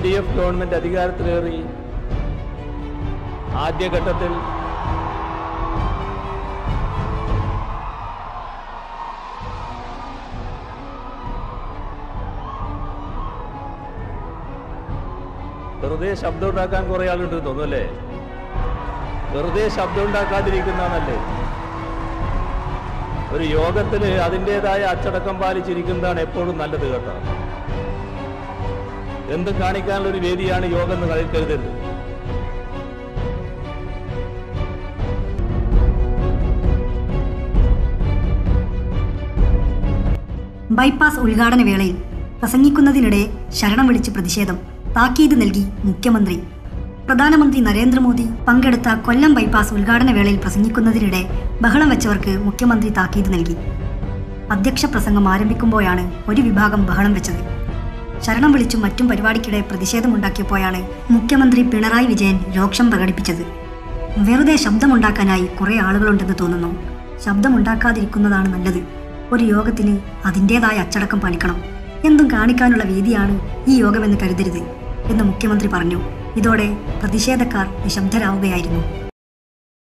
D F government അധികാരത്തിലേറി ആദ്യഘട്ടത്തിൽ വെറുതെ ശബ്ദം ഉണ്ടാക്കാൻ കുറെ ആളുണ്ട് തോന്നുന്നു അല്ലേ? വെറുതെ ശബ്ദം ഉണ്ടാക്കാതിരിക്കുന്നതാണല്ലേ ഒരു യോഗത്തിൽ അതിന്റെതായ അച്ചടക്കം പാലിച്ചിരിക്കുന്നതാണ് എപ്പോഴും നല്ലത് കേട്ടോ. എന്തും കാണിക്കാനുള്ള ഒരു വേദിയാണ് യോഗം എന്ന് കരുതരുത്. ബൈപ്പാസ് ഉദ്ഘാടന വേളയിൽ പ്രസംഗിക്കുന്നതിനിടെ ശരണം വിളിച്ച് പ്രതിഷേധം താക്കീത് നൽകി മുഖ്യമന്ത്രി. പ്രധാനമന്ത്രി നരേന്ദ്രമോദി പങ്കെടുത്ത കൊല്ലം ബൈപ്പാസ് ഉദ്ഘാടന വേളയിൽ പ്രസംഗിക്കുന്നതിനിടെ ബഹളം വെച്ചവർക്ക് മുഖ്യമന്ത്രി താക്കീത് നൽകി. അധ്യക്ഷ പ്രസംഗം ആരംഭിക്കുമ്പോഴാണ് ഒരു വിഭാഗം ബഹളം വെച്ചത്. ശരണം വിളിച്ചും മറ്റും പരിപാടിക്കിടെ പ്രതിഷേധമുണ്ടാക്കിയപ്പോഴാണ് മുഖ്യമന്ത്രി പിണറായി വിജയൻ രോക്ഷം പ്രകടിപ്പിച്ചത്. വെറുതെ ശബ്ദമുണ്ടാക്കാനായി കുറേ ആളുകളുണ്ടെന്ന് തോന്നുന്നു. ശബ്ദമുണ്ടാക്കാതിരിക്കുന്നതാണ് നല്ലത്. ഒരു യോഗത്തിന് അതിന്റെതായ അച്ചടക്കം പാലിക്കണം. എന്തും കാണിക്കാനുള്ള വേദിയാണ് ഈ യോഗമെന്ന് കരുതരുത് എന്ന് മുഖ്യമന്ത്രി പറഞ്ഞു. ഇതോടെ പ്രതിഷേധക്കാർ നിശബ്ദരാവുകയായിരുന്നു.